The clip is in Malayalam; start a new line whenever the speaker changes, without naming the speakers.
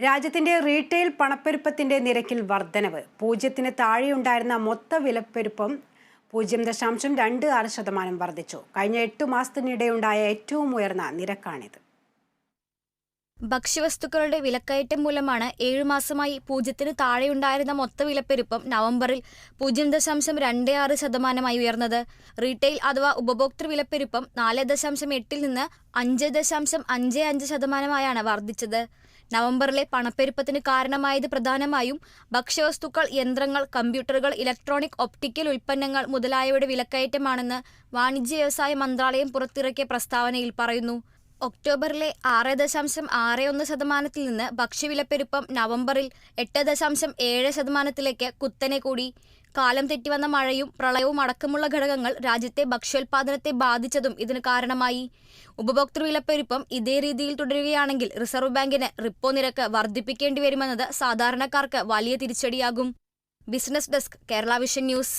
രാജ്യത്തിന്റെ റീറ്റെയിൽ പണപ്പെരുപ്പത്തിന്റെ നിരക്കിൽ വർധനവ്. പൂജ്യത്തിന് താഴെയുണ്ടായിരുന്ന മൊത്ത വിലപ്പെരുപ്പം പൂജ്യം ദശാംശം രണ്ട് ആറ് ശതമാനം വർദ്ധിച്ചു. കഴിഞ്ഞ എട്ടു മാസത്തിനിടെയുണ്ടായ ഏറ്റവും ഉയർന്ന നിരക്കാണിത്.
ഭക്ഷ്യവസ്തുക്കളുടെ വിലക്കയറ്റം മൂലമാണ് ഏഴു മാസമായി പൂജ്യത്തിന് താഴെയുണ്ടായിരുന്ന മൊത്ത വിലപ്പെരുപ്പം നവംബറിൽ പൂജ്യം ദശാംശം രണ്ട് ആറ് ശതമാനമായി ഉയർന്നത്. റീറ്റെയിൽ അഥവാ ഉപഭോക്തൃ വിലപ്പെരുപ്പം നാല് ദശാംശം എട്ടിൽ നിന്ന് അഞ്ച് ദശാംശം അഞ്ച് അഞ്ച് ശതമാനമായാണ് വർദ്ധിച്ചത്. നവംബറിലെ പണപ്പെരുപ്പത്തിന് കാരണമായത് പ്രധാനമായും ഭക്ഷ്യവസ്തുക്കൾ യന്ത്രങ്ങൾ കമ്പ്യൂട്ടറുകൾ ഇലക്ട്രോണിക് ഒപ്റ്റിക്കൽ ഉൽപ്പന്നങ്ങൾ മുതലായവയുടെ വിലക്കയറ്റമാണെന്ന് വാണിജ്യ വ്യവസായ മന്ത്രാലയം പുറത്തിറക്കിയ പ്രസ്താവനയിൽ പറയുന്നു. ഒക്ടോബറിലെ ആറ് ദശാംശം ആറ് ഒന്ന് ശതമാനത്തിൽ നിന്ന് ഭക്ഷ്യവിലപ്പെരുപ്പം നവംബറിൽ എട്ട് ദശാംശം ഏഴ് ശതമാനത്തിലേക്ക് കുത്തനെ കൂടി. കാലം തെറ്റിവന്ന മഴയും പ്രളയവും അടക്കമുള്ള ഘടകങ്ങൾ രാജ്യത്തെ ഭക്ഷ്യോൽപാദനത്തെ ബാധിച്ചതും ഇതിന് കാരണമായി. ഉപഭോക്തൃ വിലപ്പെരുപ്പം ഇതേ രീതിയിൽ തുടരുകയാണെങ്കിൽ റിസർവ് ബാങ്കിന് റിപ്പോ നിരക്ക് വർദ്ധിപ്പിക്കേണ്ടി വരുമെന്നത് സാധാരണക്കാർക്ക് വലിയ തിരിച്ചടിയാകും. Business desk Kerala vision news.